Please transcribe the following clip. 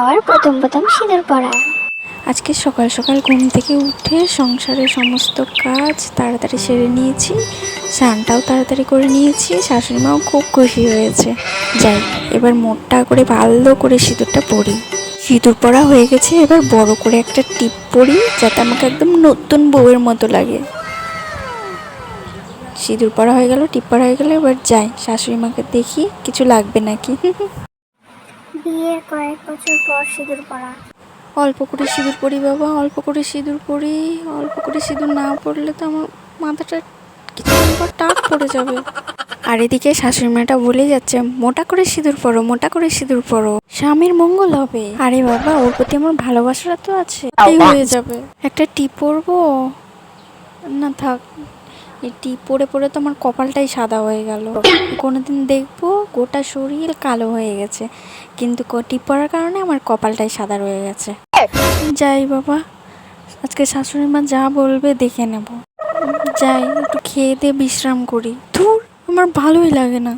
বাবার প্রথম প্রথম সিঁদুর পড়া আজকে সকাল সকাল ঘুম থেকে উঠে সংসারের সমস্ত কাজ তাড়াতাড়ি সেরে নিয়েছি, স্নানটাও তাড়াতাড়ি করে নিয়েছি শাশুড়ি মাও খুব খুশি হয়েছে। যাই, এবার মোটা করে ভালো করে সিঁদুরটা পরি। সিঁদুর পরা হয়ে গেছে, এবার বড় করে একটা টিপ পরি, যাতে আমাকে একদম নতুন বউয়ের মতো লাগে। সিঁদুর পরা হয়ে গেল, টিপ পরা হয়ে গেল, এবার যাই শাশুড়ি মাকে দেখি, কিছু লাগবে নাকি? বিয়ের কয়েক বছর পর সিঁদুর পড়া। অল্প করে সিঁদুর পরি বাবা অল্প করে সিঁদুর পরি অল্প করে সিঁদুর না পড়লে তো আমার মাথাটা কিছুক্ষণ পর টাক পড়ে যাবে। আর এদিকে শাশুড়ি মাটা বলে যাচ্ছে মোটা করে সিঁদুর পরো মোটা করে সিঁদুর পরো স্বামীর মঙ্গল হবে। আরে বাবা ওর প্রতি আমার ভালোবাসাটা তো আছে হয়ে যাবে। একটা টিপ পরবো? না থাক। এই টিপ পরে পরে তো আমার কপালটাই সাদা হয়ে গেল। কোনোদিন দেখব গোটা শরীর কালো হয়ে গেছে, কিন্তু টিপ পরার কারণে আমার কপালটাই সাদা রয়ে গেছে। যাই বাবা, আজকে শাশুড়ি মা যা বলবে দেখে নেব। যাই, একটু খেয়ে দিয়ে বিশ্রাম করি। ধুর, আমার ভালোই লাগে না।